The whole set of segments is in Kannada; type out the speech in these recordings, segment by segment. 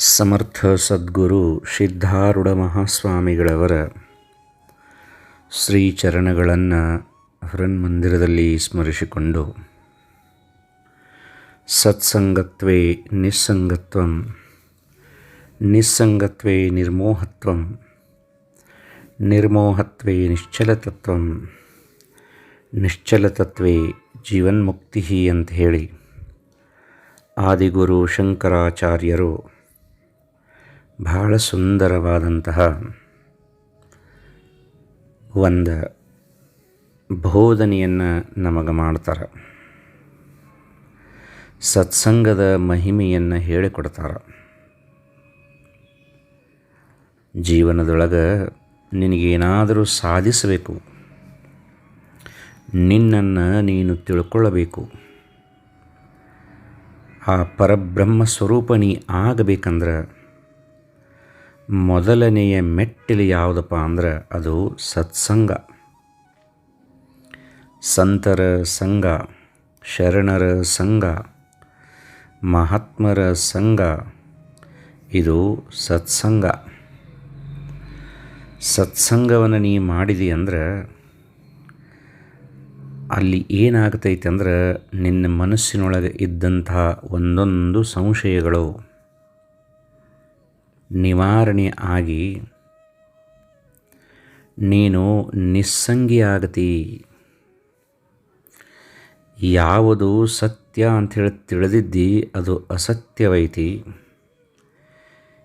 ಸಮರ್ಥ ಸದ್ಗುರು ಸಿದ್ಧಾರೂಢ ಮಹಾಸ್ವಾಮಿಗಳವರ ಶ್ರೀಚರಣಗಳನ್ನು ಹೃನ್ಮಂದಿರದಲ್ಲಿ ಸ್ಮರಿಸಿಕೊಂಡು, ಸತ್ಸಂಗತ್ವೇ ನಿಸ್ಸಂಗತ್ವಂ, ನಿಸ್ಸಂಗತ್ವೇ ನಿರ್ಮೋಹತ್ವಂ, ನಿರ್ಮೋಹತ್ವೇ ನಿಶ್ಚಲತತ್ವಂ, ನಿಶ್ಚಲತತ್ವೇ ಜೀವನ್ಮುಕ್ತಿ ಅಂತ ಹೇಳಿ ಆದಿಗುರು ಶಂಕರಾಚಾರ್ಯರು ಬಹಳ ಸುಂದರವಾದಂತಹ ಒಂದು ಬೋಧನೆಯನ್ನು ನಮಗೆ ಮಾಡ್ತಾರೆ. ಸತ್ಸಂಗದ ಮಹಿಮೆಯನ್ನು ಹೇಳಿಕೊಡ್ತಾರೆ. ಜೀವನದೊಳಗೆ ನಿನಗೇನಾದರೂ ಸಾಧಿಸಬೇಕು. ನಿನ್ನನ್ನು ನೀನು ತಿಳ್ಕೊಳ್ಳಬೇಕು ಆ ಪರಬ್ರಹ್ಮ ಸ್ವರೂಪ ನೀ ಆಗಬೇಕಂದ್ರೆ ಮೊದಲನೆಯ ಮೆಟ್ಟಿಲು ಯಾವುದಪ್ಪ ಅಂದ್ರೆ ಅದು ಸತ್ಸಂಗ. ಸಂತರ ಸಂಘ ಶರಣರ ಸಂಘ ಮಹಾತ್ಮರ ಸಂಘ ಇದು ಸತ್ಸಂಗ. ಸತ್ಸಂಗವನ್ನು ನೀ ಮಾಡಿದಿ ಅಂದ್ರೆ ಅಲ್ಲಿ ಏನಾಗ್ತೈತೆ ಅಂದ್ರೆ ನಿನ್ನ ಮನಸ್ಸಿನೊಳಗೆ ಇದ್ದಂತಹ ಒಂದೊಂದು ಸಂಶಯಗಳು. ನಿವಾರಣೆ ಆಗಿ ನೀನು ನಿಸ್ಸಂಗಿಯಾಗತಿ. ಯಾವುದು ಸತ್ಯ ಅಂಥೇಳಿ ತಿಳಿದಿದ್ದಿ ಅದು ಅಸತ್ಯವೈತಿ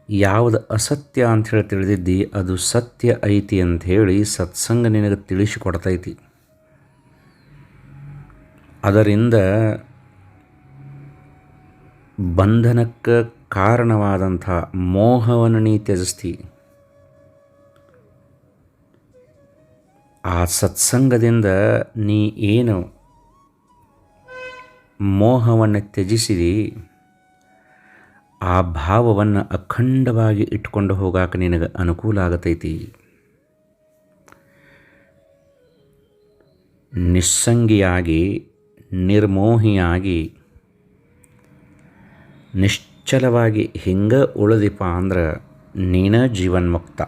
ಯಾವುದು ಅಸತ್ಯ ಅಂಥೇಳಿ ತಿಳಿದಿದ್ದಿ ಅದು ಸತ್ಯ ಐತಿ ಅಂಥೇಳಿ ಸತ್ಸಂಗ ನಿನಗೆ ತಿಳಿಸಿಕೊಡ್ತೈತಿ. ಅದರಿಂದ ಬಂಧನಕ್ಕೆ ಕಾರಣವಾದಂಥ ಮೋಹವನ್ನು ನೀ ತ್ಯಜಿಸ್ತಿ. ಆ ಸತ್ಸಂಗದಿಂದ ನೀ ಏನು ಮೋಹವನ್ನು ತ್ಯಜಿಸಿದಿ? ಆ ಭಾವವನ್ನು ಅಖಂಡವಾಗಿ ಇಟ್ಕೊಂಡು ಹೋಗಾಕ ನಿನಗೆ ಅನುಕೂಲ ಆಗತೈತಿ. ನಿಸ್ಸಂಗಿಯಾಗಿ, ನಿರ್ಮೋಹಿಯಾಗಿ ನಿಶ್ಚಲವಾಗಿ ಹಿಂಗೆ ಉಳಿದಿಪ್ಪ ಅಂದ್ರೆ ನೀನ ಜೀವನ್ಮುಕ್ತ.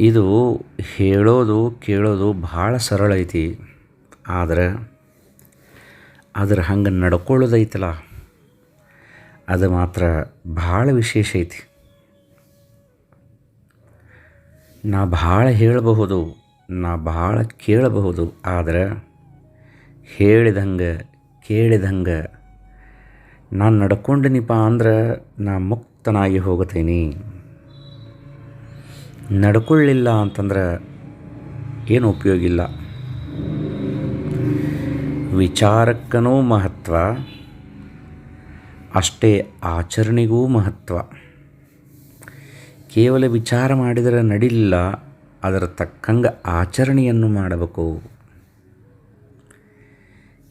ಇದು ಹೇಳೋದು ಕೇಳೋದು ಭಾಳ ಸರಳ ಐತಿ, ಆದರೆ ಅದ್ರ ಹಂಗೆ ನಡ್ಕೊಳ್ಳೋದೈತಲ್ಲ ಅದು ಮಾತ್ರ ಭಾಳ ವಿಶೇಷ ಐತಿ. ನಾ ಭಾಳ ಹೇಳಬಹುದು, ನಾ ಭಾಳ ಕೇಳಬಹುದು, ಆದರೆ ಹೇಳಿದಂಗೆ ಕೇಳಿದಂಗೆ ನಾನು ನಡ್ಕೊಂಡಿನಿಪ್ಪ ಅಂದ್ರೆ ನಾ ಮುಕ್ತನಾಗಿ ಹೋಗುತ್ತೀನಿ. ನಡ್ಕೊಳ್ಳಿಲ್ಲ ಅಂತಂದ್ರೆ ಏನು ಉಪಯೋಗ ಇಲ್ಲ ವಿಚಾರಕ್ಕನೂ ಮಹತ್ವ, ಅಷ್ಟೇ ಆಚರಣೆಗೂ ಮಹತ್ವ. ಕೇವಲ ವಿಚಾರ ಮಾಡಿದರೆ ನಡಿಲಿಲ್ಲ ಅದರ ತಕ್ಕಂಗೆ ಆಚರಣೆಯನ್ನು ಮಾಡಬೇಕು.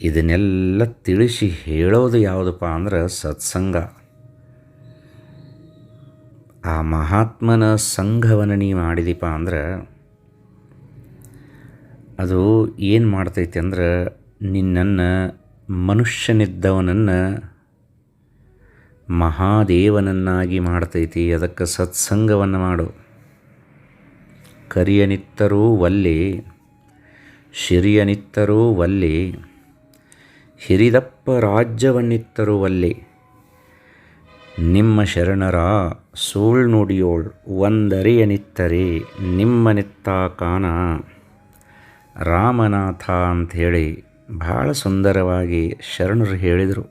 ಇದನ್ನೆಲ್ಲ ತಿಳಿಸಿ ಹೇಳೋದು ಯಾವುದಪ್ಪ ಅಂದ್ರೆ ಸತ್ಸಂಗ. ಆ ಮಹಾತ್ಮನ ಸಂಘವನ್ನು ನೀ ಮಾಡಿದೀಪ ಅಂದ್ರೆ ಅದು ಏನು ಮಾಡ್ತೈತಿ ಅಂದ್ರೆ ನಿನ್ನನ್ನು ಮನುಷ್ಯನಿದ್ದವನನ್ನು ಮಹಾದೇವನನ್ನಾಗಿ ಮಾಡ್ತೈತಿ, ಅದಕ್ಕೆ ಸತ್ಸಂಗವನ್ನು ಮಾಡು. ಕರಿಯನಿತ್ತರೂ ಒಲ್ಲಿ, ಶಿರಿಯನಿತ್ತರೂ ವಲ್ಲಿ ಹಿರಿದಪ್ಪ ರಾಜ್ಯವನ್ನಿತ್ತರುವಲ್ಲಿ. ನಿಮ್ಮ ಶರಣರ ಸೂಳ್ ನುಡಿಯೋಳ್ ಒಂದರಿಯನಿತ್ತರೆ ನಿಮ್ಮನಿತ್ತ ಕಾನ ರಾಮನಾಥ ಅಂಥೇಳಿ ಭಾಳ ಸುಂದರವಾಗಿ ಶರಣರು ಹೇಳಿದರು.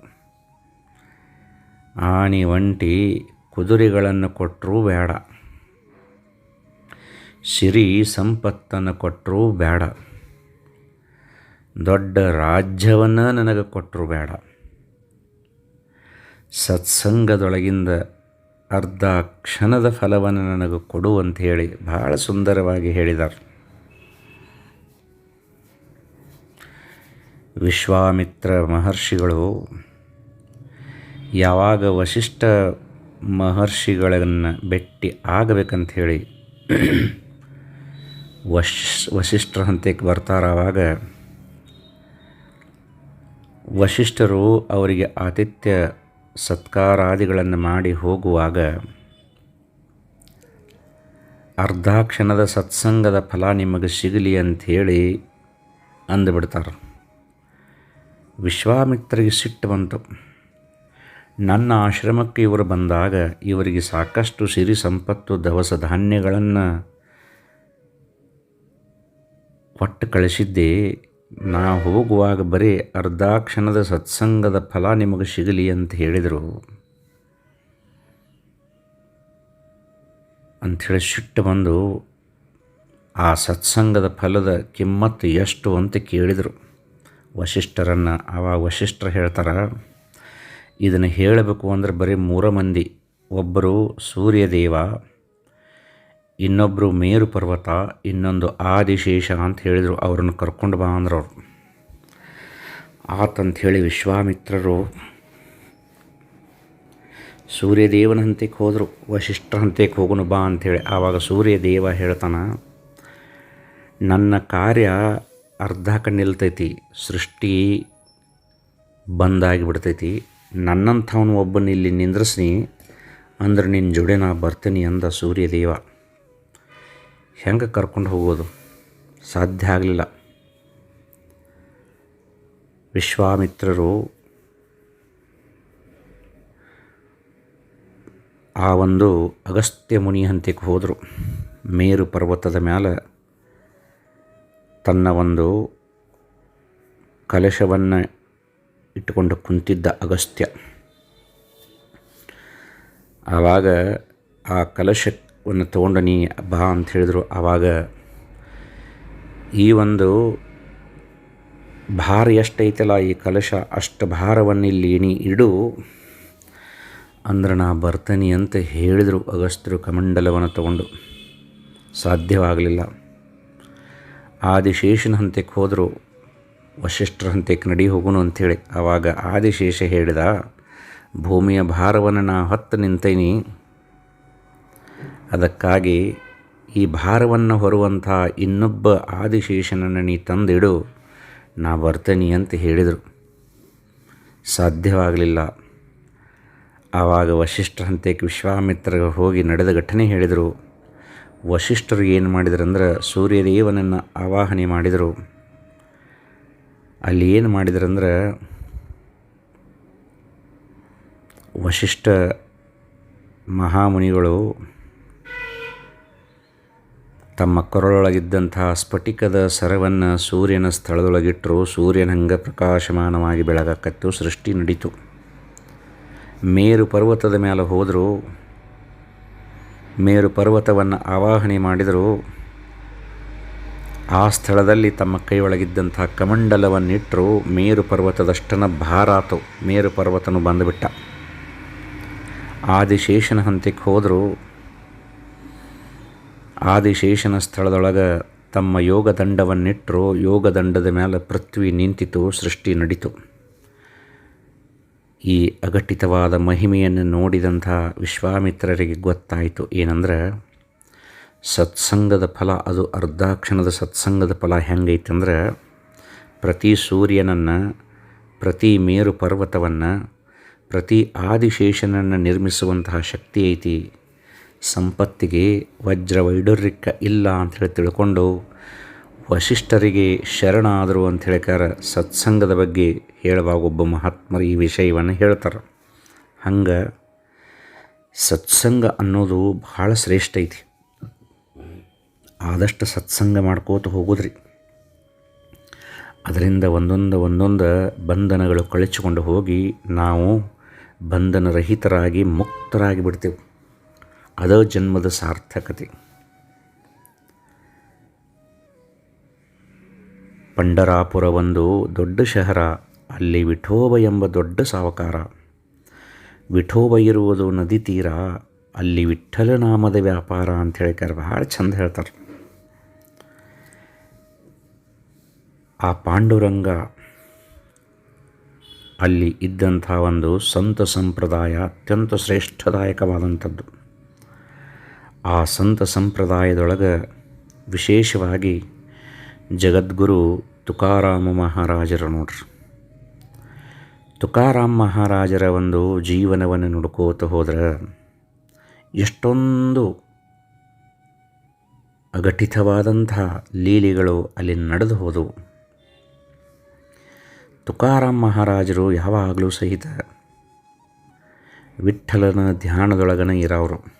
ಆನಿ ಒಂಟಿ ಕುದುರೆಗಳನ್ನು ಕೊಟ್ಟರೂ ಬೇಡ ಸಿರಿ ಸಂಪತ್ತನ್ನು ಕೊಟ್ಟರೂ ಬೇಡ ದೊಡ್ಡ ರಾಜ್ಯವನ್ನು ನನಗೆ ಕೊಟ್ಟರು ಬೇಡ. ಸತ್ಸಂಗದೊಳಗಿಂದ ಅರ್ಧ ಕ್ಷಣದ ಫಲವನ್ನು ನನಗೆ ಕೊಡು ಅಂತ ಭಾಳ ಸುಂದರವಾಗಿ ಹೇಳಿದರು. ವಿಶ್ವಾಮಿತ್ರ ಮಹರ್ಷಿಗಳು ಯಾವಾಗ ವಶಿಷ್ಠ ಮಹರ್ಷಿಗಳನ್ನು ಭೇಟಿ ಆಗಬೇಕಂಥೇಳಿ ವಶ್ ವಶಿಷ್ಠರ ಹಂತಕ್ಕೆ ಬರ್ತಾರೆ ಆವಾಗ ವಶಿಷ್ಠರು ಅವರಿಗೆ ಆತಿಥ್ಯ ಸತ್ಕಾರಾದಿಗಳನ್ನು ಮಾಡಿ ಹೋಗುವಾಗ ಅರ್ಧಾಕ್ಷಣದ ಸತ್ಸಂಗದ ಫಲ ನಿಮಗೆ ಸಿಗಲಿ ಅಂಥೇಳಿ ಅಂದುಬಿಡ್ತಾರೆ. ವಿಶ್ವಾಮಿತ್ರರಿಗೆ ಸಿಟ್ಟು ಬಂತು. ನನ್ನ ಆಶ್ರಮಕ್ಕೆ ಇವರು ಬಂದಾಗ ಇವರಿಗೆ ಸಾಕಷ್ಟು ಸಿರಿ ಸಂಪತ್ತು ದವಸ ಧಾನ್ಯಗಳನ್ನು ಕೊಟ್ಟು ಕಳಿಸಿದ್ದೆ ನಾ ಹೋಗುವಾಗ ಬರೀ ಅರ್ಧಾಕ್ಷಣದ ಸತ್ಸಂಗದ ಫಲ ನಿಮಗೆ ಸಿಗಲಿ ಅಂತ ಹೇಳಿದರು. ಅಂಥೇಳಿ ಸಿಟ್ಟು ಬಂದು ಆ ಸತ್ಸಂಗದ ಫಲದ ಕಿಮ್ಮತ್ತು ಎಷ್ಟು ಅಂತ ಕೇಳಿದರು. ವಶಿಷ್ಠರನ್ನು ಆವಾಗ ವಶಿಷ್ಠರು ಹೇಳ್ತಾರೆ, ಇದನ್ನು ಹೇಳಬೇಕು ಅಂದ್ರೆ ಬರೀ ಮೂರ ಮಂದಿ. ಒಬ್ಬರು ಸೂರ್ಯದೇವ ಇನ್ನೊಬ್ಬರು ಮೇರು ಪರ್ವತ, ಇನ್ನೊಂದು ಆದಿಶೇಷ ಅಂತ ಹೇಳಿದರು, ಅವ್ರನ್ನ ಕರ್ಕೊಂಡು ಬಾ ಅಂದ್ರೆ ಅವರು. ಆತಂಥೇಳಿ ವಿಶ್ವಾಮಿತ್ರರು ಸೂರ್ಯದೇವನ ಹಂತಕ್ಕೆ ಹೋದರು ವಶಿಷ್ಠ ಹಂತಕ್ಕೆ ಹೋಗೋನು ಬಾ ಅಂಥೇಳಿ. ಆವಾಗ ಸೂರ್ಯದೇವ ಹೇಳ್ತಾನೆ, ನನ್ನ ಕಾರ್ಯ ಅರ್ಧ ನಿಲ್ತೈತಿ ಸೃಷ್ಟಿ ಬಂದಾಗಿ ಬಿಡ್ತೈತಿ ನನ್ನಂಥವನು ಒಬ್ಬನ ಇಲ್ಲಿ ನಿಂದ್ರಿಸ್ನಿ, ಅಂದ್ರೆ ನಿನ್ನ ಜೋಡಿ ನಾ ಬರ್ತೀನಿ ಅಂದ ಸೂರ್ಯದೇವ. ಹೆಂಗೆ ಕರ್ಕೊಂಡು ಹೋಗೋದು? ಸಾಧ್ಯ ಆಗಲಿಲ್ಲ. ವಿಶ್ವಾಮಿತ್ರರು ಆ ಒಂದು ಅಗಸ್ತ್ಯ ಮುನಿ ಹಂತಕ್ಕೆ ಹೋದರು. ಮೇರು ಪರ್ವತದ ಮೇಲೆ ತನ್ನ ಒಂದು ಕಲಶವನ್ನು ಇಟ್ಟುಕೊಂಡು ಕುಂತಿದ್ದ ಅಗಸ್ತ್ಯ. ಆವಾಗ ಆ ಕಲಶವನ್ನು ತೊಗೊಂಡು ನೀ ಬಾ ಅಂತ ಹೇಳಿದರು. ಆವಾಗ ಈ ಒಂದು ಭಾರ ಎಷ್ಟೈತಲ್ಲ ಈ ಕಲಶ, ಅಷ್ಟು ಭಾರವನ್ನು ಇಲ್ಲಿ ನೀ ಇಡು ಅಂದ್ರೆ ನಾ ಬರ್ತೀನಿ ಅಂತ ಹೇಳಿದರು ಅಗಸ್ತ್ಯರು ಕಮಂಡಲವನ್ನು ತಗೊಂಡು. ಸಾಧ್ಯವಾಗಲಿಲ್ಲ. ಆದಿಶೇಷನ ಹಂತಕ್ಕೆ ಹೋದರು, ವಶಿಷ್ಠರ ಹಂತಕ್ಕೆ ನಡಿ ಹೋಗುನು ಅಂಥೇಳಿ. ಆವಾಗ ಆದಿಶೇಷ ಹೇಳಿದ, ಭೂಮಿಯ ಭಾರವನ್ನು ನಾ ಹೊತ್ತು ನಿಂತೇನಿ. ಅದಕ್ಕಾಗಿ ಈ ಭಾರವನ್ನು ಹೊರುವಂಥ ಇನ್ನೊಬ್ಬ ಆದಿಶೇಷನನ್ನು ನೀ ತಂದಿಡು, ನಾ ಬರ್ತೀನಿ ಅಂತ ಹೇಳಿದರು. ಸಾಧ್ಯವಾಗಲಿಲ್ಲ. ಆವಾಗ ವಶಿಷ್ಠರ ಹಂತಕ್ಕೆ ವಿಶ್ವಾಮಿತ್ರ ಹೋಗಿ ನಡೆದ ಘಟನೆ ಹೇಳಿದರು. ವಶಿಷ್ಠರು ಏನು ಮಾಡಿದ್ರಂದ್ರೆ ಸೂರ್ಯದೇವನನ್ನು ಆವಾಹನೆ ಮಾಡಿದರು. ಅಲ್ಲಿ ಏನು ಮಾಡಿದ್ರಂದ್ರೆ ವಶಿಷ್ಠ ಮಹಾಮುನಿಗಳು ತಮ್ಮ ಕೊರಳೊಳಗಿದ್ದಂತಹ ಸ್ಫಟಿಕದ ಸರವನ್ನು ಸೂರ್ಯನ ಸ್ಥಳದೊಳಗಿಟ್ಟರು ಸೂರ್ಯನ ಹಂಗ ಪ್ರಕಾಶಮಾನವಾಗಿ ಬೆಳಗಕ್ಕತ್ತು ಸೃಷ್ಟಿ ನಡೀತು. ಮೇರು ಪರ್ವತದ ಮೇಲೆ ಹೋದರು. ಮೇರು ಪರ್ವತವನ್ನು ಆವಾಹನೆ ಮಾಡಿದರು. ಆ ಸ್ಥಳದಲ್ಲಿ ತಮ್ಮ ಕೈಯೊಳಗಿದ್ದಂಥ ಕಮಂಡಲವನ್ನಿಟ್ಟರು ಮೇರು ಪರ್ವತದಷ್ಟನ ಭಾರಾತು. ಮೇರು ಪರ್ವತನು ಬಂದುಬಿಟ್ಟ. ಆದಿಶೇಷನ ಹಂತಕ್ಕೆ ಹೋದರು. ಆದಿಶೇಷನ ಸ್ಥಳದೊಳಗೆ ತಮ್ಮ ಯೋಗದಂಡವನ್ನಿಟ್ಟರು ಯೋಗದಂಡದ ಮೇಲೆ ಪೃಥ್ವಿ ನಿಂತಿತು, ಸೃಷ್ಟಿ ನಡೀತು. ಈ ಅಘಟಿತವಾದ ಮಹಿಮೆಯನ್ನು ನೋಡಿದಂಥ ವಿಶ್ವಾಮಿತ್ರರಿಗೆ ಗೊತ್ತಾಯಿತು. ಏನಂದ್ರೆ, ಸತ್ಸಂಗದ ಫಲ, ಅದು ಅರ್ಧಾಕ್ಷಣದ ಸತ್ಸಂಗದ ಫಲ ಹೆಂಗೈತಂದ್ರೆ, ಪ್ರತಿ ಸೂರ್ಯನನ್ನು, ಪ್ರತಿ ಮೇರು ಪರ್ವತವನ್ನು ಪ್ರತಿ ಆದಿಶೇಷನನ್ನು ನಿರ್ಮಿಸುವಂತಹ ಶಕ್ತಿ ಐತಿ. ಸಂಪತ್ತಿಗೆ ವಜ್ರ ವೈಡೂರ್ಯಕ್ಕ ಇಲ್ಲ ಅಂಥೇಳಿ ತಿಳ್ಕೊಂಡು ವಶಿಷ್ಠರಿಗೆ ಶರಣಾದರು ಅಂತ ಹೇಳ್ಕಾರ ಸತ್ಸಂಗದ ಬಗ್ಗೆ ಹೇಳುವಾಗ ಒಬ್ಬ ಮಹಾತ್ಮರು ಈ ವಿಷಯವನ್ನು ಹೇಳ್ತಾರೆ. ಹಂಗೆ ಸತ್ಸಂಗ ಅನ್ನೋದು ಭಾಳ ಶ್ರೇಷ್ಠ ಐತಿ. ಆದಷ್ಟು ಸತ್ಸಂಗ ಮಾಡ್ಕೋತ ಹೋಗೋದ್ರಿ. ಅದರಿಂದ ಒಂದೊಂದು ಒಂದೊಂದು ಬಂಧನಗಳು ಕಳಚಿಕೊಂಡು ಹೋಗಿ ನಾವು ಬಂಧನರಹಿತರಾಗಿ ಮುಕ್ತರಾಗಿ ಬಿಡ್ತೇವೆ. ಅದ ಜನ್ಮದ ಸಾರ್ಥಕತೆ. ಪಂಡರಾಪುರ ಒಂದು ದೊಡ್ಡ ಶಹರ, ಅಲ್ಲಿ ವಿಠೋಬ ಎಂಬ ದೊಡ್ಡ ಸಾವಕಾರ. ವಿಠೋಬ ಇರುವುದು ನದಿ ತೀರ, ಅಲ್ಲಿ ವಿಠ್ಠಲ ನಾಮದ ವ್ಯಾಪಾರ ಅಂತ ಹೇಳ್ತಾರೆ ಭಾಳ ಚಂದ ಹೇಳ್ತಾರೆ. ಆ ಪಾಂಡುರಂಗ, ಅಲ್ಲಿ ಇದ್ದಂಥ ಒಂದು ಸಂತ ಸಂಪ್ರದಾಯ ಅತ್ಯಂತ ಶ್ರೇಷ್ಠದಾಯಕವಾದಂಥದ್ದು. ಆ ಸಂತ ಸಂಪ್ರದಾಯದೊಳಗೆ ವಿಶೇಷವಾಗಿ ಜಗದ್ಗುರು ತುಕಾರಾಮ ಮಹಾರಾಜರು ನೋಡ್ರಿ. ತುಕಾರಾಮ್ ಮಹಾರಾಜರ ಒಂದು ಜೀವನವನ್ನು ನುಡ್ಕೋತ ಹೋದ್ರೆ ಎಷ್ಟೊಂದು ಅಘಟಿತವಾದಂಥ ಲೀಲೆಗಳು ಅಲ್ಲಿ ನಡೆದು ಹೋದವು. ತುಕಾರಾಮ್ ಮಹಾರಾಜರು ಯಾವಾಗಲೂ ಸಹಿತ ವಿಠಲನ ಧ್ಯಾನದೊಳಗನ ಇರೋರು.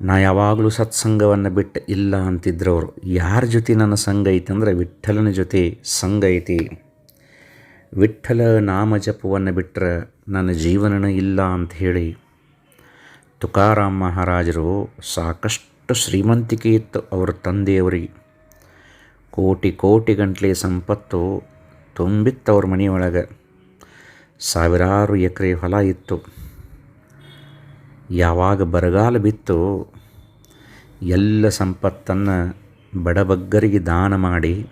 ನಾ ಯಾವಾಗಲೂ ಸತ್ಸಂಗವನ್ನು ಬಿಟ್ಟು ಇಲ್ಲ ಅಂತಿದ್ರವರು, ಯಾರ ಜೊತೆ ನನ್ನ ಸಂಘ ಐತಿ ಅಂದರೆ ವಿಠ್ಠಲನ ಜೊತೆ ಸಂಘ ಐತಿ. ವಿಠ್ಠಲ ನಾಮ ಜಪವನ್ನು ಬಿಟ್ಟರೆ ನನ್ನ ಜೀವನನ ಇಲ್ಲ ಅಂತ ಹೇಳಿ ತುಕಾರಾಮ್ ಮಹಾರಾಜರು ಸಾಕಷ್ಟು ಶ್ರೀಮಂತಿಕೆ ಇತ್ತು ಅವರ ತಂದೆಯವರಿಗೆ. ಕೋಟಿ ಕೋಟಿ ಗಂಟಲೆ ಸಂಪತ್ತು ತುಂಬಿತ್ತು ಅವ್ರ ಮನೆಯೊಳಗೆ. ಸಾವಿರಾರು ಎಕರೆ ಹೊಲ ಇತ್ತು. ಯಾವಾಗ ಬರಗಾಲ ಬಿತ್ತು ಎಲ್ಲ ಸಂಪತ್ತನ್ನು ಬಡಬಗ್ಗರಿಗೆ ದಾನ ಮಾಡಿ,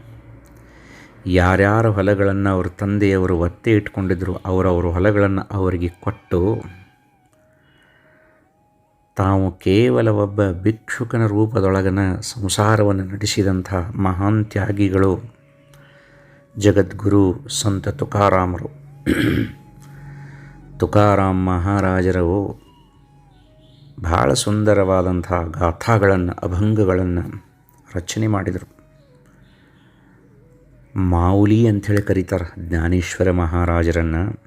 ಯಾರ್ಯಾರ ಹೊಲಗಳನ್ನು ಅವ್ರ ತಂದೆಯವರು ಒತ್ತೆ ಇಟ್ಕೊಂಡಿದ್ರು ಅವರವ್ರ ಹೊಲಗಳನ್ನು ಅವರಿಗೆ ಕೊಟ್ಟು, ತಾವು ಕೇವಲ ಒಬ್ಬ ಭಿಕ್ಷುಕನ ರೂಪದೊಳಗನ ಸಂಸಾರವನ್ನು ನಡೆಸಿದಂಥ ಮಹಾನ್ ತ್ಯಾಗಿಗಳು ಜಗದ್ಗುರು ಸಂತ ತುಕಾರಾಮರು. ತುಕಾರಾಮ್ ಮಹಾರಾಜರು ಭಾಳ ಸುಂದರವಾದಂಥ ಗಾಥಾಗಳನ್ನು, ಅಭಂಗಗಳನ್ನು ರಚನೆ ಮಾಡಿದರು. ಮಾವುಲಿ ಅಂಥೇಳಿ ಕರೀತಾರೆ ಜ್ಞಾನೇಶ್ವರ ಮಹಾರಾಜರನ್ನು.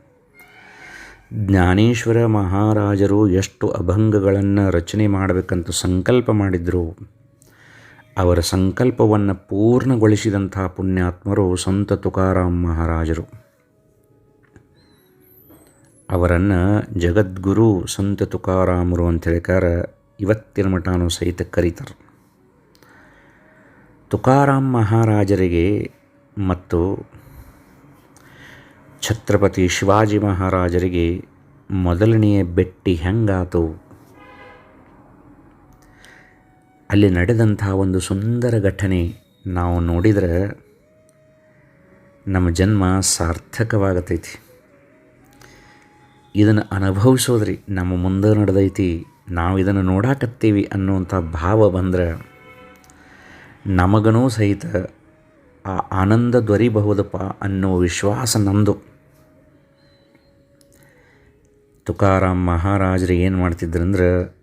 ಜ್ಞಾನೇಶ್ವರ ಮಹಾರಾಜರು ಎಷ್ಟು ಅಭಂಗಗಳನ್ನು ರಚನೆ ಮಾಡಬೇಕಂತ ಸಂಕಲ್ಪ ಮಾಡಿದರು. ಅವರ ಸಂಕಲ್ಪವನ್ನು ಪೂರ್ಣಗೊಳಿಸಿದಂಥ ಪುಣ್ಯಾತ್ಮರು ಸಂತ ತುಕಾರಾಮ್ ಮಹಾರಾಜರು. ಅವರನ್ನು ಜಗದ್ಗುರು ಸಂತ ತುಕಾರಾಮರು ಅಂತ ಹೇಳಿಕಾರ ಇವತ್ತಿನ ಮಠಾನು ಸಹಿತ ಕರೀತಾರೆ. ತುಕಾರಾಮ್ ಮಹಾರಾಜರಿಗೆ ಮತ್ತು ಛತ್ರಪತಿ ಶಿವಾಜಿ ಮಹಾರಾಜರಿಗೆ ಮೊದಲನೆಯ ಬೆಟ್ಟಿ ಹೆಂಗಾತು? ಅಲ್ಲಿ ನಡೆದಂಥ ಒಂದು ಸುಂದರ ಘಟನೆ ನಾವು ನೋಡಿದರೆ ನಮ್ಮ ಜನ್ಮ ಸಾರ್ಥಕವಾಗತೈತಿ. ಇದನ್ನು ಅನುಭವಿಸೋದ್ರಿ. ನಮ್ಮ ಮುಂದೆ ನಡೆದೈತಿ. ನಾವು ಇದನ್ನು ನೋಡಾಕತ್ತೀವಿ ಅನ್ನುವಂಥ ಭಾವ ಬಂದ್ರೆ ನಮಗನೂ ಸಹಿತ ಆ ಆನಂದ ದೊರಿಬಹುದಪ್ಪ ಅನ್ನೋ ವಿಶ್ವಾಸ ನಂದು ತುಕಾರಾಮ್ ಮಹಾರಾಜರು ಏನು ಮಾಡ್ತಿದ್ರಂದ್ರೆ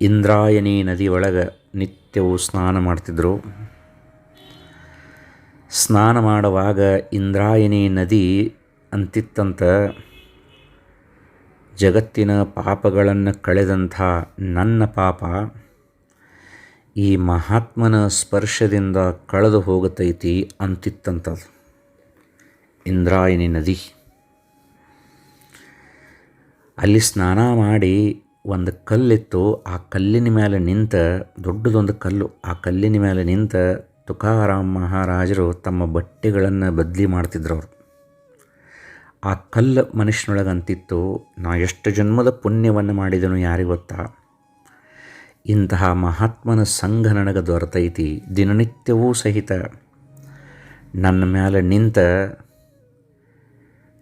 ಇಂದ್ರಾಯಣಿ ನದಿ ಒಳಗೆ ನಿತ್ಯವೂ ಸ್ನಾನ ಮಾಡ್ತಿದ್ರು. ಸ್ನಾನ ಮಾಡುವಾಗ ಇಂದ್ರಾಯಣಿ ನದಿ ಅಂತಿತ್ತಂತ ಜಗತ್ತಿನ ಪಾಪಗಳನ್ನು ಕಳೆದಂಥ ನನ್ನ ಪಾಪ ಈ ಮಹಾತ್ಮನ ಸ್ಪರ್ಶದಿಂದ ಕಳೆದು ಹೋಗುತ್ತೈತಿ ಅಂತಿತ್ತಂಥದ್ದು ಇಂದ್ರಾಯಣಿ ನದಿ. ಅಲ್ಲಿ ಸ್ನಾನ ಮಾಡಿ ಒಂದು ಕಲ್ಲಿತ್ತು. ಆ ಕಲ್ಲಿನ ಮೇಲೆ ನಿಂತ ದೊಡ್ಡದೊಂದು ಕಲ್ಲು. ಆ ಕಲ್ಲಿನ ಮೇಲೆ ನಿಂತ ತುಕಾರಾಮ್ ಮಹಾರಾಜರು ತಮ್ಮ ಬಟ್ಟೆಗಳನ್ನು ಬದಲಿ ಮಾಡ್ತಿದ್ರು ಅವರು. ಆ ಕಲ್ಲು ಮನುಷ್ಯನೊಳಗಂತಿತ್ತು, ನಾ ಎಷ್ಟು ಜನ್ಮದ ಪುಣ್ಯವನ್ನು ಮಾಡಿದನು ಯಾರಿಗೆ ಗೊತ್ತಾ? ಇಂತಹ ಮಹಾತ್ಮನ ಸಂಘ ನನಗೆ ದೊರೆತೈತಿ, ದಿನನಿತ್ಯವೂ ಸಹಿತ. ನನ್ನ ಮೇಲೆ ನಿಂತ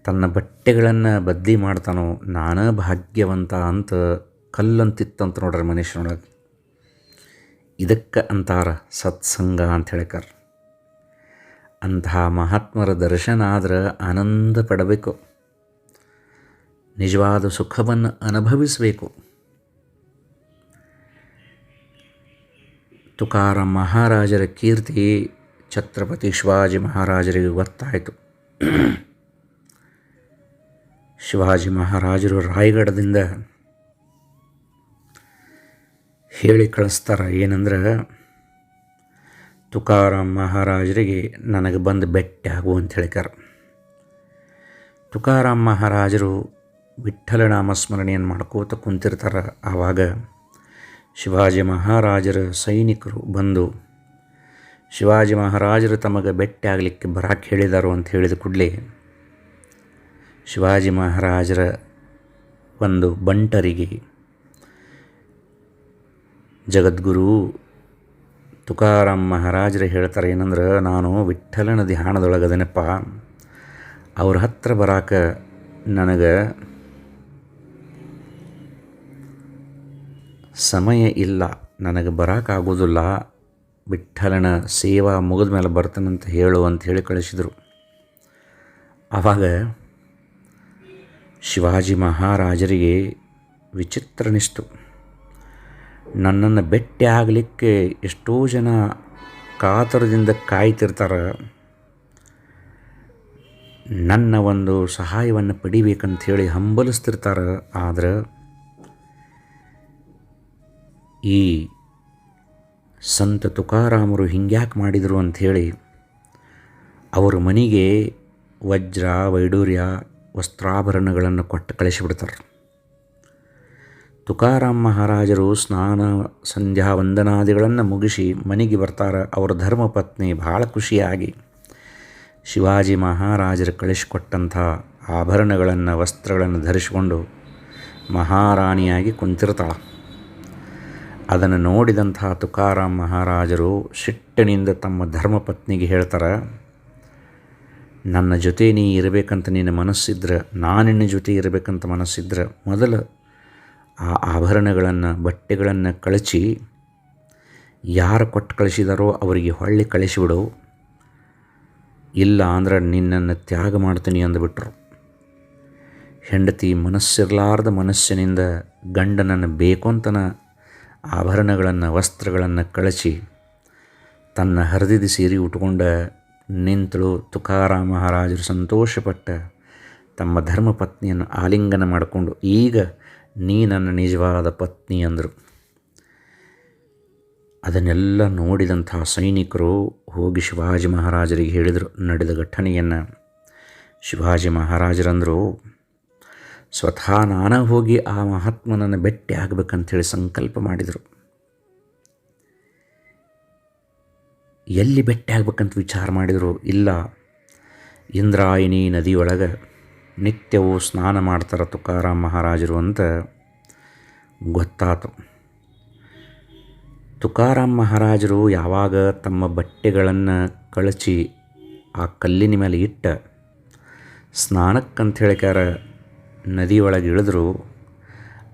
ತನ್ನ ಬಟ್ಟೆಗಳನ್ನು ಬದ್ಲಿ ಮಾಡ್ತಾನೋ, ನಾನೇ ಭಾಗ್ಯವಂತ ಅಂತ ಕಲ್ಲಂತಿತ್ತಂತ ನೋಡ್ರಿ ಮನುಷ್ಯನೊಳಗೆ. ಇದಕ್ಕೆ ಅಂತಾರ ಸತ್ಸಂಗ ಅಂತ ಹೇಳ್ಕಾರ. ಅಂತಹ ಮಹಾತ್ಮರ ದರ್ಶನ ಆದ್ರೆ ಆನಂದ ಪಡಬೇಕು. ನಿಜವಾದ ಸುಖವನ್ನು ಅನುಭವಿಸಬೇಕು. ತುಕಾರ ಮಹಾರಾಜರ ಕೀರ್ತಿ ಛತ್ರಪತಿ ಶಿವಾಜಿ ಮಹಾರಾಜರಿಗೆ ಗೊತ್ತಾಯಿತು. ಶಿವಾಜಿ ಮಹಾರಾಜರು ರಾಯಗಢದಿಂದ ಹೇಳಿ ಕಳಿಸ್ತಾರೆ. ಏನಂದ್ರೆ ತುಕಾರಾಮ್ ಮಹಾರಾಜರಿಗೆ ನನಗೆ ಬಂದು ಭೇಟಿ ಆಗು ಅಂತ ಹೇಳ್ತಾರೆ ತುಕಾರಾಮ್ ಮಹಾರಾಜರು ವಿಠ್ಠಲ ನಾಮಸ್ಮರಣೆಯನ್ನು ಮಾಡ್ಕೋತ ಕುಂತಿರ್ತಾರೆ. ಆವಾಗ ಶಿವಾಜಿ ಮಹಾರಾಜರ ಸೈನಿಕರು ಬಂದು ಶಿವಾಜಿ ಮಹಾರಾಜರು ತಮಗೆ ಭೇಟಿ ಆಗಲಿಕ್ಕೆ ಬರಾಕ್ ಹೇಳಿದರು ಅಂತ ಹೇಳಿದ ಕೂಡಲೇ ಶಿವಾಜಿ ಮಹಾರಾಜರ ಒಂದು ಬಂಟರಿಗೆ ಜಗದ್ಗುರು ತುಕಾರಾಮ್ ಮಹಾರಾಜರು ಹೇಳ್ತಾರೆ ಏನಂದ್ರೆ, ನಾನು ವಿಠ್ಠಲನ ಧ್ಯಾನದೊಳಗದನಪ್ಪ ಅವ್ರ ಹತ್ರ ಬರಾಕ ನನಗೆ ಸಮಯ ಇಲ್ಲ, ನನಗೆ ಬರೋಕ್ಕಾಗೋದಿಲ್ಲ ವಿಠಲನ ಸೇವಾ ಮುಗಿದ ಮೇಲೆ ಬರ್ತಾನಂತ ಹೇಳು ಅಂತ ಹೇಳಿ ಕಳಿಸಿದರು. ಆವಾಗ ಶಿವಾಜಿ ಮಹಾರಾಜರಿಗೆ ವಿಚಿತ್ರ ಅನಿಸ್ತು. ನನ್ನನ್ನು ಭೇಟಿ ಆಗಲಿಕ್ಕೆ ಎಷ್ಟೋ ಜನ ಕಾತರದಿಂದ ಕಾಯ್ತಿರ್ತಾರೆ. ನನ್ನ ಒಂದು ಸಹಾಯವನ್ನು ಪಡಿಬೇಕಂತ ಹೇಳಿ ಹಂಬಲಿಸ್ತಿರ್ತಾರೆ. ಆದ್ರೆ ಈ ಸಂತ ತುಕಾರಾಮರು ಹಿಂಗ್ಯಾಕೆ ಮಾಡಿದರು ಅಂಥೇಳಿ ಅವರ ಮನೆಗೆ ವಜ್ರ, ವೈಡೂರ್ಯ, ವಸ್ತ್ರಾಭರಣಗಳನ್ನು ಕೊಟ್ಟು ಕಳಿಸಿಬಿಡ್ತಾರೆ. ತುಕಾರಾಮ್ ಮಹಾರಾಜರು ಸ್ನಾನ ಸಂಧ್ಯಾ ವಂದನಾದಿಗಳನ್ನು ಮುಗಿಸಿ ಮನೆಗೆ ಬರ್ತಾರೆ. ಅವರ ಧರ್ಮಪತ್ನಿ ಭಾಳ ಖುಷಿಯಾಗಿ. ಶಿವಾಜಿ ಮಹಾರಾಜರು ಕಳಿಸಿಕೊಟ್ಟಂಥ ಆಭರಣಗಳನ್ನು, ವಸ್ತ್ರಗಳನ್ನು ಧರಿಸಿಕೊಂಡು ಮಹಾರಾಣಿಯಾಗಿ ಕುಂತಿರ್ತಾಳೆ. ಅದನ್ನು ನೋಡಿದಂಥ ತುಕಾರಾಮ್ ಮಹಾರಾಜರು ಸಿಟ್ಟಿನಿಂದ ತಮ್ಮ ಧರ್ಮಪತ್ನಿಗೆ ಹೇಳ್ತಾರೆ, ನನ್ನ ಜೊತೆ ನೀ ಇರಬೇಕಂತ ನಿನ್ನ ಮನಸ್ಸಿದ್ರೆ, ನಾನಿನ್ನ ಜೊತೆ ಇರಬೇಕಂತ ಮನಸ್ಸಿದ್ರೆ, ಮೊದಲು ಆ ಆಭರಣಗಳನ್ನು, ಬಟ್ಟೆಗಳನ್ನು ಕಳಚಿ ಯಾರು ಕೊಟ್ಟು ಕಳಿಸಿದಾರೋ ಅವರಿಗೆ ಹೊಳ್ಳಿ ಕಳಿಸಿಬಿಡು. ಇಲ್ಲ ಅಂದ್ರೆ ನಿನ್ನನ್ನು ತ್ಯಾಗ ಮಾಡ್ತೀನಿ ಅಂದುಬಿಟ್ರು. ಹೆಂಡತಿ ಮನಸ್ಸಿರಲಾರ್ದ ಮನಸ್ಸಿನಿಂದ ಗಂಡನನ್ನು ಅಂತನ ಆಭರಣಗಳನ್ನು, ವಸ್ತ್ರಗಳನ್ನು ಕಳಚಿ ತನ್ನ ಹರಿದಿದ ಸೀರೆ ಉಟ್ಕೊಂಡ ನಿಂತಳು ತುಕಾರಾಮ ಮಹಾರಾಜರು ಸಂತೋಷಪಟ್ಟ ತಮ್ಮ ಧರ್ಮಪತ್ನಿಯನ್ನು ಆಲಿಂಗನ ಮಾಡಿಕೊಂಡು ಈಗ ನೀ ನನ್ನ ನಿಜವಾದ ಪತ್ನಿ ಅಂದರು. ಅದನ್ನೆಲ್ಲ ನೋಡಿದಂಥ ಸೈನಿಕರು ಹೋಗಿ ಶಿವಾಜಿ ಮಹಾರಾಜರಿಗೆ ಹೇಳಿದರು, ನಡೆದ ಘಟನೆಯನ್ನು. ಶಿವಾಜಿ ಮಹಾರಾಜರಂದರು, ಸ್ವತಃ ನಾನೇ ಹೋಗಿ ಆ ಮಹಾತ್ಮನನ್ನು ಭೇಟಿ ಆಗಬೇಕಂಥೇಳಿ ಸಂಕಲ್ಪ ಮಾಡಿದರು. ಎಲ್ಲಿ ಭೇಟಿ ಆಗ್ಬೇಕಂತ ವಿಚಾರ ಮಾಡಿದರು? ಇಲ್ಲ. ಇಂದ್ರಾಯಿನಿ ನದಿಯೊಳಗೆ ನಿತ್ಯವೂ ಸ್ನಾನ ಮಾಡ್ತಾರೆ ತುಕಾರಾಮ್ ಮಹಾರಾಜರು ಅಂತ ಗೊತ್ತಾತು. ತುಕಾರಾಮ್ ಮಹಾರಾಜರು ಯಾವಾಗ ತಮ್ಮ ಬಟ್ಟೆಗಳನ್ನು ಕಳಚಿ ಆ ಕಲ್ಲಿನ ಮೇಲೆ ಇಟ್ಟ ಸ್ನಾನಕ್ಕಂತ ಹೇಳಿಕಾರ ನದಿಯೊಳಗೆ ಇಳಿದ್ರು,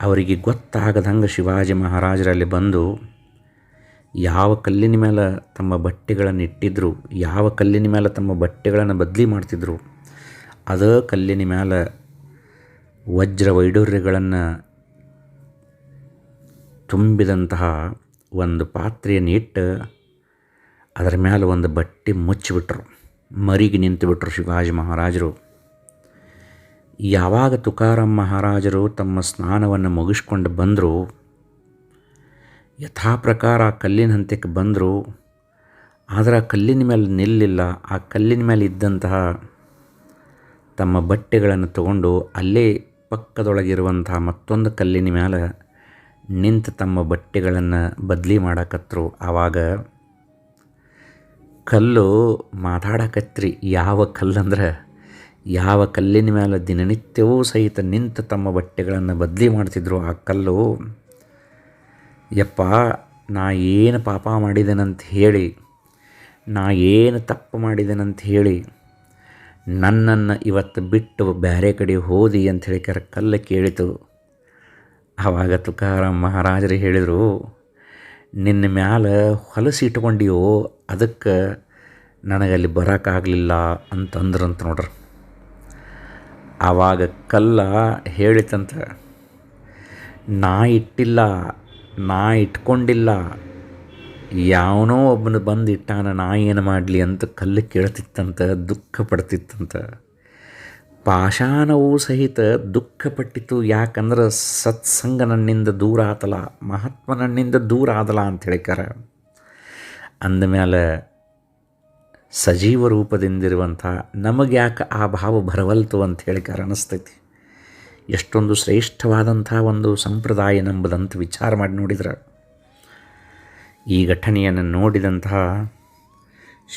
ಅವರಿಗೆ ಗೊತ್ತಾಗದಂಗೆ ಶಿವಾಜಿ ಮಹಾರಾಜರಲ್ಲಿ ಬಂದು ಯಾವ ಕಲ್ಲಿನ ಮೇಲೆ ತಮ್ಮ ಬಟ್ಟೆಗಳನ್ನು ಇಟ್ಟಿದ್ರು, ಯಾವ ಕಲ್ಲಿನ ಮೇಲೆ ತಮ್ಮ ಬಟ್ಟೆಗಳನ್ನು ಬದಲಿ ಮಾಡ್ತಿದ್ರು ಅದೇ ಕಲ್ಲಿನ ಮೇಲೆ ವಜ್ರ ವೈಡೂರ್ಯಗಳನ್ನು ತುಂಬಿದಂತಹ ಒಂದು ಪಾತ್ರೆಯನ್ನು ಇಟ್ಟು ಅದರ ಮ್ಯಾಲೆ ಒಂದು ಬಟ್ಟೆ ಮುಚ್ಚಿಬಿಟ್ರು. ಮರಿಗೆ ನಿಂತುಬಿಟ್ರು ಶಿವಾಜಿ ಮಹಾರಾಜರು. ಯಾವಾಗ ತುಕಾರಾಮ್ ಮಹಾರಾಜರು ತಮ್ಮ ಸ್ನಾನವನ್ನು ಮುಗಿಸ್ಕೊಂಡು ಬಂದರು ಯಥಾ ಪ್ರಕಾರ ಆ ಕಲ್ಲಿನ ಹಂತಕ್ಕೆ ಬಂದರು, ಆದರೆ ಆ ಕಲ್ಲಿನ ಮೇಲೆ ನಿಲ್ಲಿಲ್ಲ, ಆ ಕಲ್ಲಿನ ಮೇಲೆ ಇದ್ದಂತಹ ತಮ್ಮ ಬಟ್ಟೆಗಳನ್ನು ತಗೊಂಡು ಅಲ್ಲೇ ಪಕ್ಕದೊಳಗಿರುವಂತಹ ಮತ್ತೊಂದು ಕಲ್ಲಿನ ಮೇಲೆ ನಿಂತು ತಮ್ಮ ಬಟ್ಟೆಗಳನ್ನು ಬದಲಿ ಮಾಡಕತ್ರು. ಆವಾಗ ಕಲ್ಲು ಮಾತಾಡಕತ್ರಿ, ಯಾವ ಕಲ್ಲಂದ್ರೆ ಯಾವ ಕಲ್ಲಿನ ಮೇಲೆ ದಿನನಿತ್ಯವೂ ಸಹಿತ ನಿಂತು ತಮ್ಮ ಬಟ್ಟೆಗಳನ್ನು ಬದಲಿ ಮಾಡ್ತಿದ್ರು ಆ ಕಲ್ಲು. ಯಪ್ಪ, ನಾ ಏನು ಪಾಪ ಮಾಡಿದೆನಂತ ಹೇಳಿ, ನಾ ಏನು ತಪ್ಪು ಮಾಡಿದೆನಂತ ಹೇಳಿ ನನ್ನನ್ನು ಇವತ್ತು ಬಿಟ್ಟು ಬೇರೆ ಕಡೆ ಹೋದಿ ಅಂತ ಹೇಳಿ ಕಲ್ಲು ಕೇಳಿತು. ಆವಾಗ ತುಕಾರಾಮ್ ಮಹಾರಾಜರು ಹೇಳಿದರು, ನಿನ್ನ ಮ್ಯಾಲೆ ಹೊಲಸು ಇಟ್ಕೊಂಡಿಯೋ ಅದಕ್ಕೆ ನನಗಲ್ಲಿ ಬರೋಕ್ಕಾಗಲಿಲ್ಲ ಅಂತಂದ್ರಂತ ನೋಡ್ರಿ. ಆವಾಗ ಕಲ್ಲ ಹೇಳಿತಂತ, ನಾ ಇಟ್ಟಿಲ್ಲ, ನಾ ಇಟ್ಕೊಂಡಿಲ್ಲ ಯಾವನೋ ಒಬ್ಬನು ಬಂದು ಇಟ್ಟಾನ ನಾ ಏನು ಮಾಡಲಿ ಅಂತ ಕಲ್ಲು ಕೇಳ್ತಿತ್ತಂತ, ದುಃಖ ಪಡ್ತಿತ್ತಂತ. ಪಾಷಾಣವೂ ಸಹಿತ ದುಃಖಪಟ್ಟಿತು ಯಾಕಂದ್ರೆ ಸತ್ಸಂಗ ನನ್ನಿಂದ ದೂರ ಆತಲ, ಮಹಾತ್ಮ ನನ್ನಿಂದ ದೂರ ಆದಲ ಅಂತ ಹೇಳಿಕಾರ ಅಂದಮೇಲೆ ಸಜೀವ ರೂಪದಿಂದಿರುವಂಥ ನಮಗೆ ಯಾಕೆ ಆ ಭಾವ ಬರವಲ್ತು ಅಂತ ಹೇಳಿಕಾರ ಅನ್ನಿಸ್ತೈತಿ ಎಷ್ಟೊಂದು ಶ್ರೇಷ್ಠವಾದಂಥ ಒಂದು ಸಂಪ್ರದಾಯ ನಂಬುದಂತ ವಿಚಾರ ಮಾಡಿ ನೋಡಿದ್ರೆ. ಈ ಘಟನೆಯನ್ನು ನೋಡಿದಂತಹ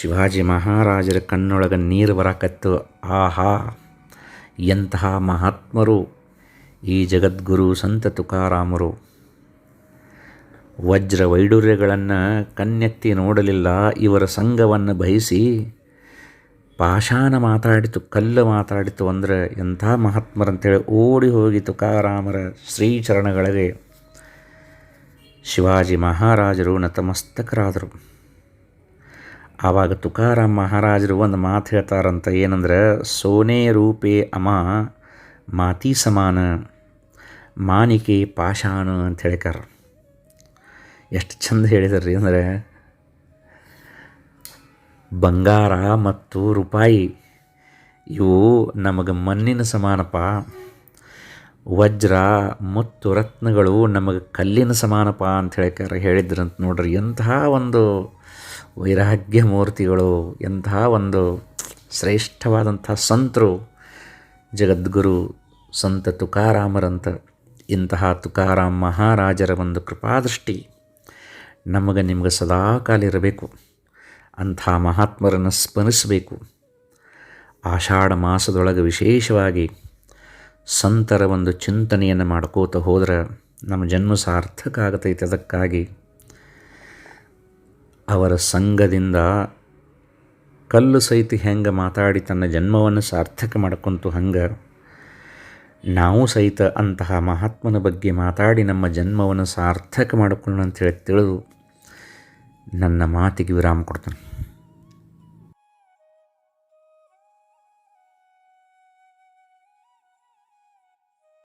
ಶಿವಾಜಿ ಮಹಾರಾಜರ ಕಣ್ಣೊಳಗೆ ನೀರು ಬರಕತ್ತು. ಆಹಾ, ಎಂತಹ ಮಹಾತ್ಮರು ಈ ಜಗದ್ಗುರು ಸಂತ ತುಕಾರಾಮರು. ವಜ್ರ ವೈಡೂರ್ಯಗಳನ್ನು ಕನ್ನೆತ್ತಿ ನೋಡಲಿಲ್ಲ. ಇವರ ಸಂಘವನ್ನು ಬಯಸಿ ಪಾಷಾನ ಮಾತಾಡಿತು, ಕಲ್ಲು ಮಾತಾಡಿತು ಅಂದರೆ ಎಂಥ ಮಹಾತ್ಮರಂತೇಳಿ ಓಡಿ ಹೋಗಿ ತುಕಾರಾಮರ ಶ್ರೀಚರಣಗಳಿಗೆ ಶಿವಾಜಿ ಮಹಾರಾಜರು ನತಮಸ್ತಕರಾದರು. ಆವಾಗ ತುಕಾರಾಮ್ ಮಹಾರಾಜರು ಒಂದು ಮಾತು ಹೇಳ್ತಾರಂತ ಏನಂದ್ರೆ, ಸೋನೆ ರೂಪೆ ಅಮ ಮಾತಿ ಸಮಾನ, ಮಾನಿಕೆ ಪಾಷಾಣ ಅಂತ ಹೇಳಿಕಾರ ಎಷ್ಟು ಚಂದ ಹೇಳಿದಾರ್ರಿ ಅಂದರೆ, ಬಂಗಾರ ಮತ್ತು ರೂಪಾಯಿ ಇವು ನಮಗೆ ಮಣ್ಣಿನ ಸಮಾನಪ್ಪ. ವಜ್ರ ಮುತ್ತು ರತ್ನಗಳು ನಮಗೆ ಕಲ್ಲಿನ ಸಮಾನಪ ಅಂತ ಹೇಳಿಕಾರ ಹೇಳಿದ್ರಂತ ನೋಡ್ರಿ. ಎಂತಹ ಒಂದು ವೈರಾಗ್ಯ ಮೂರ್ತಿಗಳು ಎಂತಹ ಒಂದು ಶ್ರೇಷ್ಠವಾದಂಥ ಸಂತರು, ಜಗದ್ಗುರು, ಸಂತ ತುಕಾರಾಮರಂತ, ಇಂತಹ ತುಕಾರಾಮ್ ಮಹಾರಾಜರ ಒಂದು ಕೃಪಾದೃಷ್ಟಿ ನಮಗೆ ನಿಮಗೆ ಸದಾಕಾಲ ಇರಬೇಕು. ಅಂಥ ಮಹಾತ್ಮರನ್ನು ಸ್ಮರಿಸಬೇಕು. ಆಷಾಢ ಮಾಸದೊಳಗೆ ವಿಶೇಷವಾಗಿ ಸಂತರ ಒಂದು ಚಿಂತನೆಯನ್ನು ಮಾಡ್ಕೋತ ಹೋದ್ರೆ ನಮ್ಮ ಜನ್ಮ ಸಾರ್ಥಕ ಆಗತೈತೆ ಅದಕ್ಕಾಗಿ ಅವರ ಸಂಘದಿಂದ ಕಲ್ಲು ಸಹಿತ ಹೆಂಗೆ ಮಾತಾಡಿ ತನ್ನ ಜನ್ಮವನ್ನು ಸಾರ್ಥಕ ಮಾಡ್ಕೊಂತು ಹಂಗೆ ನಾವು ಸಹಿತ ಅಂತಹ ಮಹಾತ್ಮನ ಬಗ್ಗೆ ಮಾತಾಡಿ ನಮ್ಮ ಜನ್ಮವನ್ನು ಸಾರ್ಥಕ ಮಾಡಿಕೊಳ್ಳೋಣ ಅಂತೇಳಿ ತಿಳಿದು ನನ್ನ ಮಾತಿಗೆ ವಿರಾಮ ಕೊಡ್ತೇನೆ.